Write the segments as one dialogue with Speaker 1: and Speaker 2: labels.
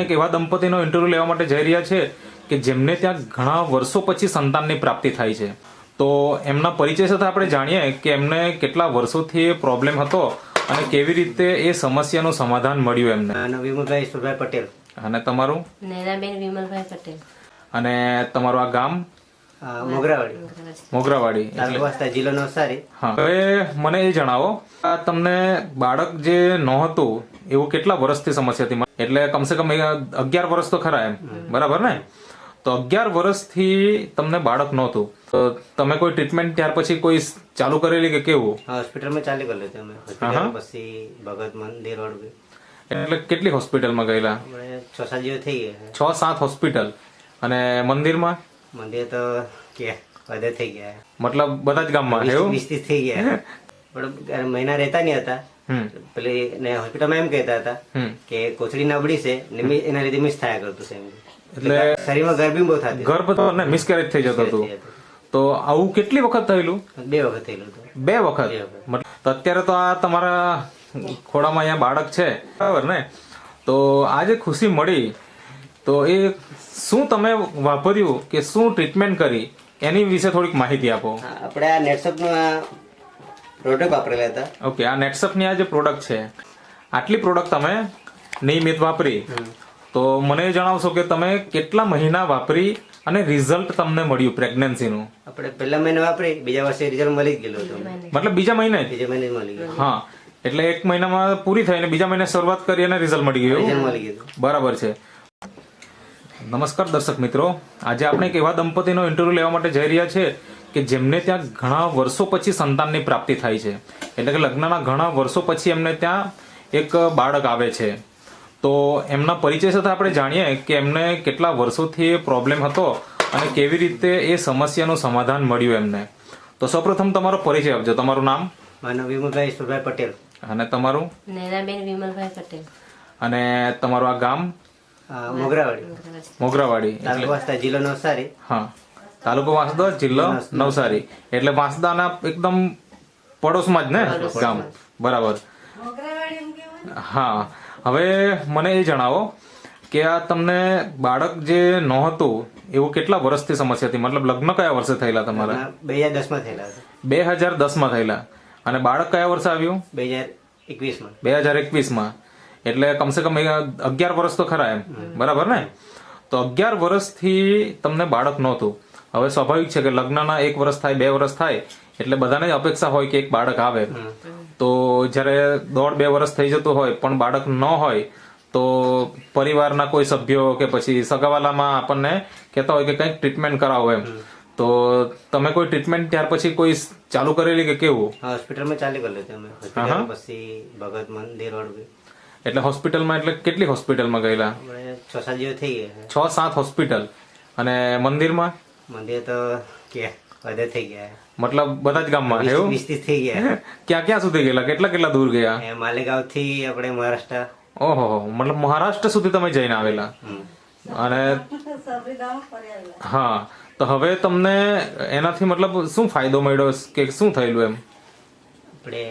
Speaker 1: એક એવા દંપતીનો ઇન્ટરવ્યુ લેવા માટે જઈ રહ્યા છે કે જેમને ત્યાં ઘણા વર્ષો પછી સંતાનની પ્રાપ્તિ થાય છે. તો એમના પરિચય સાથે આપણે જાણીએ કે એમને કેટલા વર્ષોથી એ પ્રોબ્લેમ હતો અને કેવી રીતે એ સમસ્યાનું સમાધાન મળ્યું એમને.
Speaker 2: વિમલભાઈ સુરભાઈ પટેલ.
Speaker 1: અને તમારું?
Speaker 3: નૈનાબેન વિમલભાઈ પટેલ.
Speaker 1: અને તમારું આ ગામ?
Speaker 2: મોગરાવાડી.
Speaker 1: મોગરાવાડી
Speaker 2: જિલ્લો નવસારી.
Speaker 1: હા. હવે મને એ જણાવો આ તમને બાળક જે નહોતું એવું કેટલા વર્ષથી સમસ્યા હતી? એટલે કમસે કમ અગિયાર વર્ષ તો ખરા એમ. બરાબર ને? તો અગિયાર વર્ષથી તમને બાળક નહોતું. તો તમે કોઈ ટ્રીટમેન્ટ ત્યાર પછી કોઈ ચાલુ કરેલી કે કેવું?
Speaker 2: હોસ્પિટલમાં ચાલુ કરેલી હતું અમે. હોસ્પિટલ પછી ભગત મંદિર રોડ
Speaker 1: એટલે કેટલી હોસ્પિટલમાં ગયેલા?
Speaker 2: છ સાત જેવું થઈ ગયા
Speaker 1: છ. સાત હોસ્પિટલ. અને મંદિરમાં?
Speaker 2: મંદિર તો કે બધે થઈ ગયા.
Speaker 1: મતલબ બધા જ ગામમાં એવું?
Speaker 2: થઈ ગયા. પણ મહિના રહેતા નહીં હતા. પેલી ને હોસ્પિટલમાં એમ કહેતા હતા કે કોથળી નબળી છે ને એના લીધે મિસ થયા કરતું છે
Speaker 1: એટલે
Speaker 2: શરીરમાં ગરબી બહુ થતી
Speaker 1: ગર્ભ તો ને મિસકેરેજ થઈ જતું હતું. તો આવું કેટલી વખત થયેલું?
Speaker 2: બે વખત થયેલું
Speaker 1: બે વખત? તો અત્યારે તો આ તમારા ખોડામાં અહીંયા બાળક છે. બરાબર ને? તો આજે ખુશી મળી. તો એ શું તમે વાપર્યું કે શું ટ્રીટમેન્ટ કરી? એની વિશે થોડીક માહિતી આપો.
Speaker 2: આપણે આ નેટસપનું પ્રોડક્ટ વાપરેલા હતા.
Speaker 1: ઓકે આ નેટસપની આ જે પ્રોડક્ટ છે આટલી પ્રોડક્ટ તમે નિયમિત વાપરી. તો મને જણાવશો કે તમે કેટલા મહિના વાપરી અને રિઝલ્ટ તમને મળ્યું પ્રેગ્નન્સીનું
Speaker 2: આપણે પહેલા મહિને વાપરી બીજા વર્ષે રિઝલ્ટ મળી જ ગયેલું હતું.
Speaker 1: મતલબ બીજા મહિને
Speaker 2: બીજા મહિને મળી ગયું
Speaker 1: હા એટલે એક મહિનામાં પૂરી થઈ અને બીજા મહિને શરૂઆત કરી અને રિઝલ્ટ મળી ગયું
Speaker 2: મળી ગયું
Speaker 1: બરાબર છે. નમસ્કાર દર્શક મિત્રો આજે આપણે એક એવા દંપતીનો ઇન્ટરવ્યુ લેવા માટે જઈ રહ્યા છે કે જેમને ત્યાં ઘણા વર્ષો પછી સંતાનની પ્રાપ્તિ થાય છે. એટલે કે લગ્નના ઘણા વર્ષો પછી એમને ત્યાં એક બાળક આવે છે. તો એમના પરિચય સાથે આપણે જાણીએ કે એમને કેટલા વર્ષોથી એ પ્રોબ્લેમ હતો અને કેવી રીતે એ સમસ્યાનું સમાધાન મળ્યું એમને. તો સૌપ્રથમ તમારો પરિચય આપજો. તમારું નામ?
Speaker 2: મારું વિમલભાઈ ઈશ્વરભાઈ પટેલ.
Speaker 1: અને તમારું?
Speaker 3: નૈનાબેન વિમલભાઈ પટેલ.
Speaker 1: અને તમારું આ ગામ?
Speaker 2: મોગરાવાડી.
Speaker 1: મોગરાવાડી.
Speaker 2: જિલ્લો નવસારી.
Speaker 1: હા. તાલુકો વાંસદા જિલ્લો નવસારી. એટલે વાંસદાના એકદમ પડોશમાં જ ને ગામ. બરાબર. હા. હવે મને એ જણાવો કે આ તમને બાળક જે નહોતું એવું કેટલા વર્ષથી સમસ્યા હતી? મતલબ લગ્ન કયા વર્ષે થયેલા તમારા?
Speaker 2: બે હજાર દસમાં થયેલા
Speaker 1: બે હજાર દસમાં થયેલા. અને બાળક કયા વર્ષે આવ્યું?
Speaker 2: બે હજાર એકવીસમાં.
Speaker 1: બે હજાર એકવીસમાં. એટલે કમસે કમ અગિયાર વર્ષ તો ખરા એમ. બરાબર ને? તો અગિયાર વર્ષથી તમને બાળક નહોતું. હવે સ્વાભાવિક છે કે લગ્નના એક વર્ષ થાય બે વર્ષ થાય એટલે બધાને અપેક્ષા હોય કે એક બાળક આવે. તો જ્યારે દોઢ બે વર્ષ થઈ જતું હોય પણ બાળક ન હોય તો પરિવારના કોઈ સભ્યો કે પછી સગાવાલામાં આપણને કહેતા હોય કે કંઈક ટ્રીટમેન્ટ કરાવો એમ. તો તમે કોઈ ટ્રીટમેન્ટ ત્યાર પછી કોઈ ચાલુ કરેલી કે કેવું?
Speaker 2: હોસ્પિટલમાં ચાલુ કરેલી હતું અમે. પછી ભગત મંદિર
Speaker 1: એટલે હોસ્પિટલમાં એટલે કેટલી હોસ્પિટલમાં ગયેલા?
Speaker 2: છ સાત જેવું થઈ ગયા.
Speaker 1: છ સાત હોસ્પિટલ. અને મંદિરમાં?
Speaker 2: મંદિર તો કે વધે થઈ ગયા.
Speaker 1: મતલબ બધા જ ગામમાં એવું?
Speaker 2: વીસ ત્રીસ થઈ ગયા.
Speaker 1: ક્યાં ક્યાં સુધી ગયેલા? કેટલા કેટલા દૂર ગયા?
Speaker 2: એ માલેગાંવથી આપણે મહારાષ્ટ્ર.
Speaker 1: ઓહો મતલબ મહારાષ્ટ્ર સુધી તમે જઈને આવેલા? અને હા તો હવે તમને એનાથી મતલબ શું ફાયદો મળ્યો કે શું થયેલું એમ?
Speaker 2: આપણે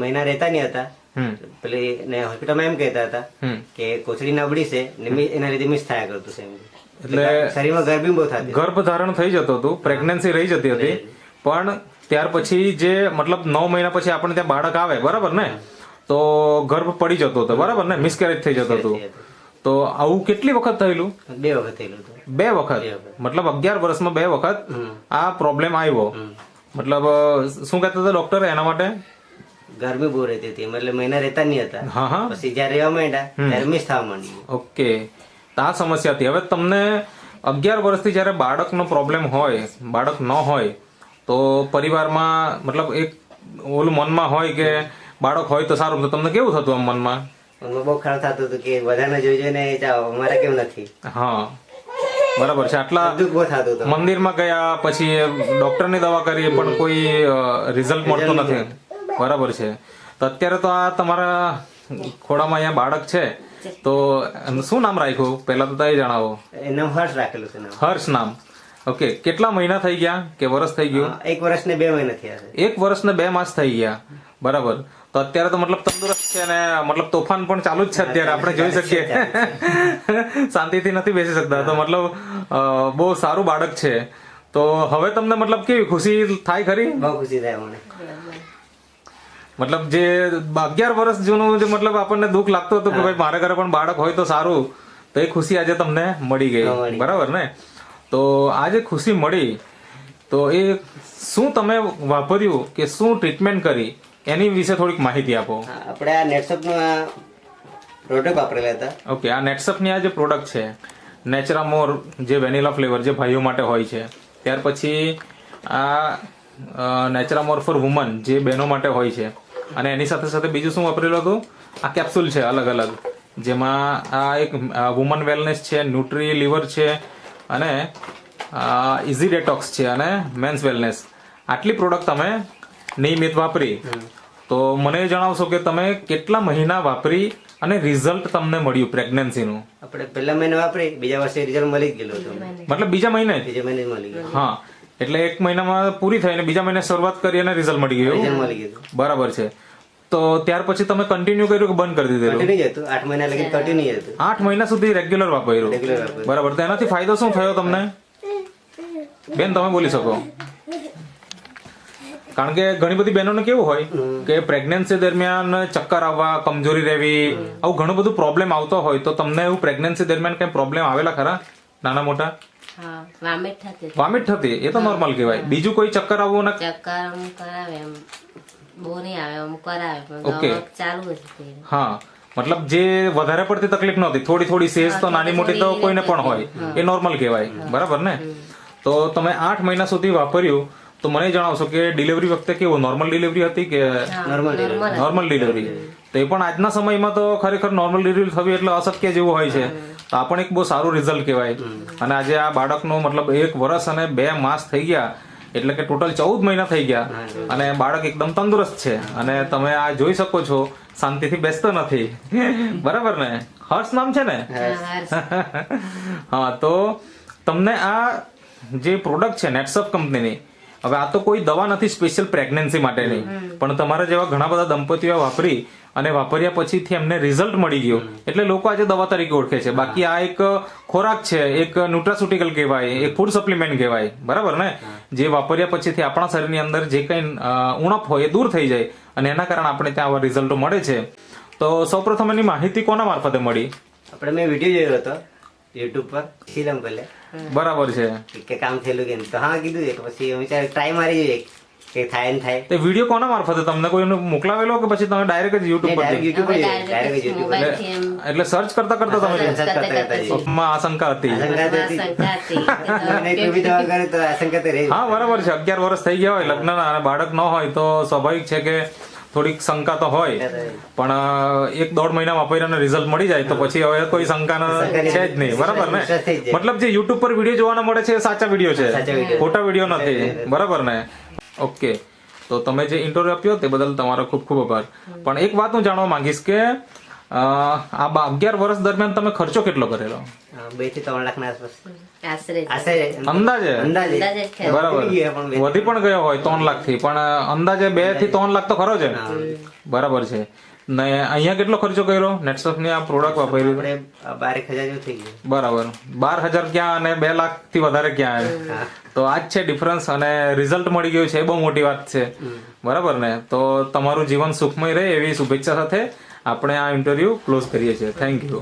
Speaker 2: મહિના રહેતા નહીં હતા. પેલી ને હોસ્પિટલમાં એમ કહેતા હતા કે કોથળી નબળી છે ને એના લીધે મિસ થયા કરતું છે
Speaker 1: એટલે
Speaker 2: શરીરમાં ગરમી બહુ થતી
Speaker 1: ગર્ભ ધારણ થઈ જતું હતું પ્રેગ્નન્સી રહી જતી હતી. પણ ત્યાર પછી જે મતલબ નવ મહિના પછી આપણને ત્યાં બાળક આવે બરાબર ને? તો ગર્ભ પડી જતો હતો બરાબર ને? મિસકેરેજ થઈ જતો હતો. તો આવું કેટલી વખત થયેલું?
Speaker 2: બે વખત થયેલું
Speaker 1: બે વખત? મતલબ અગિયાર વર્ષમાં બે વખત આ પ્રોબ્લેમ આવ્યો. મતલબ શું કહેતા હતા ડોક્ટર એના માટે?
Speaker 2: ગરમી બહુ રહેતી હતી. એટલે મહિના રહેતા નહીં હતા. પછી જયારે રહેવા માંડ્યા ગરમી થવા માંડી.
Speaker 1: ઓકે. આ સમસ્યા હતી. હવે તમને અગિયાર વર્ષથી જ્યારે બાળકનો પ્રોબ્લેમ હોય બાળક ન હોય તો પરિવારમાં મતલબ એક ઓલું મનમાં હોય કે બાળક હોય તો સારું. તો તમને કેવું થતું આમ મનમાં?
Speaker 2: મનમાં બહુ ખરાબ થતું હતું કે બધાને જોઈ જોઈને જાઓ અમારે કેમ નથી.
Speaker 1: હા. બરાબર છે. આટલા મંદિરમાં ગયા પછી ડોક્ટરની દવા કરી પણ કોઈ રિઝલ્ટ મળતું નથી. બરાબર છે. તો અત્યારે તો આ તમારા ખોડામાં અહીંયા બાળક છે. તો શું નામ રાખ્યું? પહેલા તો તમે જણાવો.
Speaker 2: એનું હર્ષ રાખેલું છે
Speaker 1: હર્ષ નામ. ઓકે કેટલા મહિના થઈ ગયા કે વર્ષ થઈ ગયું?
Speaker 2: એક વર્ષ ને બે મહિના થયા
Speaker 1: એક વર્ષ ને બે માસ થઈ ગયા. બરાબર. તો અત્યારે તો મતલબ તંદુરસ્ત છે અને મતલબ તોફાન પણ ચાલુ જ છે અત્યારે આપણે જોઈ શકીએ. શાંતિથી નથી બેસી શકતા. તો મતલબ બહુ સારું બાળક છે. તો હવે તમને મતલબ કેવી ખુશી થાય ખરી?
Speaker 2: બહુ ખુશી થાય મને.
Speaker 1: મતલબ જે અગિયાર વર્ષ જૂનું જે મતલબ આપણને દુઃખ લાગતું હતું કે ભાઈ મારા ઘરે પણ બાળક હોય તો સારું તો એ ખુશી આજે તમને મળી ગઈ. બરાબર ને? તો આજે ખુશી મળી તો એ શું તમે વાપર્યું કે શું ટ્રીટમેન્ટ કરી? એની વિશે થોડીક માહિતી આપો.
Speaker 2: આપણે આ નેટસપનું આ પ્રોડક્ટ વાપરેલા હતા.
Speaker 1: ઓકે આ નેટસપની આ જે પ્રોડક્ટ છે નેચરામોર જે વેનીલા ફ્લેવર જે ભાઈઓ માટે હોય છે ત્યાર પછી આ નેચરામોર ફોર વુમન જે બહેનો માટે હોય છે અને એની સાથે સાથે બીજું શું વાપરેલું હતું? આ કેપ્સ્યુલ છે અલગ અલગ. જેમાં આ એક વુમન વેલનેસ છે ન્યુટ્રી લીવર છે અને ઇઝી ડેટોક્સ છે અને મેન્સ વેલનેસ આટલી પ્રોડક્ટ તમે નિયમિત વાપરી. તો મને જણાવશો કે તમે કેટલા મહિના વાપરી અને રિઝલ્ટ તમને મળ્યું પ્રેગ્નન્સીનું
Speaker 2: આપણે પહેલા મહિને વાપરી બીજા વર્ષે રિઝલ્ટ મળી ગયેલું હતું.
Speaker 1: મતલબ બીજા મહિને?
Speaker 2: બીજા મહિને મળી ગયું
Speaker 1: હા. એટલે એક મહિનામાં પૂરી થઈ અને બીજા મહિને શરૂઆત કરી અને રિઝલ્ટ મળી ગયું.
Speaker 2: મળી ગયું.
Speaker 1: બરાબર છે. તો ત્યાર પછી તમે કન્ટિન્યુ કર્યું કે બંધ કરી દીધેલું?
Speaker 2: કન્ટિન્યુ હતું. આઠ મહિના લગી કન્ટિન્યુ હતું.
Speaker 1: આઠ મહિના સુધી રેગ્યુલર વાપર્યું બરાબર. તો એનાથી ફાયદો શું થયો તમને? બેન તમે બોલી શકો. કારણ કે ઘણી બધી બહેનોને કેવું હોય કે પ્રેગ્નન્સી દરમિયાન ચક્કર આવવા કમજોરી રહેવી આવું ઘણું બધું પ્રોબ્લેમ આવતો હોય તો તમને એવું પ્રેગ્નન્સી દરમિયાન કઈ પ્રોબ્લેમ આવેલા ખરા? નાના મોટા?
Speaker 3: વામિટ થતી
Speaker 1: વોમિટ થતી? એ તો નોર્મલ કહેવાય. બીજું કોઈ ચક્કર આવવું ના
Speaker 3: ચક્કર આમ કરાવે એમ બહુ નહીં આવે આમ કરાવે પણ ચાલુ જ
Speaker 1: હા મતલબ જે વધારે પડતી તકલીફ નહોતી થોડી થોડી સેજ તો નાની મોટી તો કોઈને પણ હોય. એ નોર્મલ કહેવાય. બરાબર ને? તો તમે આઠ મહિના સુધી વાપર્યું તો મને જણાવશો કે ડિલિવરી વખતે કેવું? નોર્મલ ડિલિવરી હતી કે
Speaker 2: નોર્મલ
Speaker 1: નોર્મલ ડિલિવરી તો એ પણ આજના સમયમાં તો ખરેખર નોર્મલ ડિલિવરી થવી એટલે અશક્ય જેવું હોય છે. તો આ પણ એક બહુ સારું રિઝલ્ટ કહેવાય. અને આજે આ બાળકનો મતલબ એક વર્ષ અને બે માસ થઈ ગયા એટલે કે ટોટલ ચૌદ મહિના થઈ ગયા. અને બાળક એકદમ તંદુરસ્ત છે. અને તમે આ જોઈ શકો છો શાંતિથી બેસતો નથી. બરાબર ને? હર્ષ નામ છે ને? હા તો તમને આ જે પ્રોડક્ટ છે નેટસપ કંપનીની હવે આ તો કોઈ દવા નથી સ્પેશિયલ પ્રેગ્નન્સી માટેની પણ તમારા જેવા ઘણા બધા દંપતીઓ વાપરી અને વાપર્યા પછીથી એમને રિઝલ્ટ મળી ગયો. એટલે લોકો આજે દવા તરીકે ઓળખે છે. બાકી આ એક ખોરાક છે એક ન્યુટ્રાસ્યુટિકલ કહેવાય એક ફૂડ સપ્લિમેન્ટ કહેવાય. બરાબર ને? જે વાપર્યા પછીથી આપણા શરીરની અંદર જે કંઈ ઉણપ હોય એ દૂર થઈ જાય અને એના કારણે આપણે ત્યાં આવા રિઝલ્ટો મળે છે. તો સૌપ્રથમ એની માહિતી કોના મારફતે મળી?
Speaker 2: આપણે મેં વીડિયો જોયો હતો. યુટ્યુબ પર ફિલ્મ ભલે.
Speaker 1: બરાબર છે.
Speaker 2: કે કામ થયેલું કે તો હા કીધું એક પછી અમે ટ્રાય મારી જોઈએ. કે થાય ને થાય.
Speaker 1: તે વીડિયો કોના મારફતે? તમને કોઈ મોકલાવેલો કે પછી તમે ડાયરેક્ટ જ યુટ્યુબ
Speaker 2: પર યુટ્યુબ પર ડાયરેક્ટ યુટ્યુબ પર
Speaker 1: એટલે સર્ચ કરતા કરતા તમે
Speaker 2: સર્ચ કરતા કરતા
Speaker 1: માં આશંકા હતી.
Speaker 2: આશંકા હતી.
Speaker 3: કે
Speaker 2: કોઈ બી દવા કરે તો આશંકા તો રહી
Speaker 1: હા બરાબર છે. અગિયાર વર્ષ થઈ ગયા હોય લગ્નના અને બાળક ન હોય તો સ્વાભાવિક છે કે થોડીક શંકા તો હોય પણ એક દોઢ મહિના વાપરીને રિઝલ્ટ મળી જાય તો પછી હવે કોઈ શંકા છે જ નહીં. બરાબર ને. મતલબ જે યુટ્યુબ પર વીડિયો જોવાના મળે છે એ સાચા વીડિયો છે. ખોટા વીડિયો નથી. બરાબર ને? ઓકે. તો તમે જે ઇન્ટરવ્યુ આપ્યો તે બદલ તમારો ખૂબ ખૂબ આભાર. પણ એક વાત હું જાણવા માંગીશ કે આ બા- અગિયાર વર્ષ દરમિયાન તમે ખર્ચો કેટલો કરેલો?
Speaker 2: બેથી ત્રણ લાખ ના આસપાસ.
Speaker 3: આશરે. જ.
Speaker 2: આશરે.
Speaker 1: અંદાજે. બરાબર.
Speaker 2: વધી પણ બે-
Speaker 1: વધી પણ ગયો હોય ત્રણ લાખથી પણ અંદાજે બેથી ત્રણ લાખ તો ખરો છે બરાબર છે. ને અહીંયા કેટલો ખર્ચો કર્યો? નેટસફની આ પ્રોડક્ટ વાપરી
Speaker 2: બાર હજાર થઈ ગયું.
Speaker 1: બરાબર. બાર હજાર ક્યાં અને બે લાખથી વધારે ક્યાં આવે તો આ જ છે ડિફરન્સ અને રિઝલ્ટ મળી ગયું છે. એ બહુ મોટી વાત છે. બરાબર ને? તો તમારું જીવન સુખમય રહે એવી શુભેચ્છા સાથે આપણે આ ઇન્ટરવ્યુ ક્લોઝ કરીએ છીએ. Thank you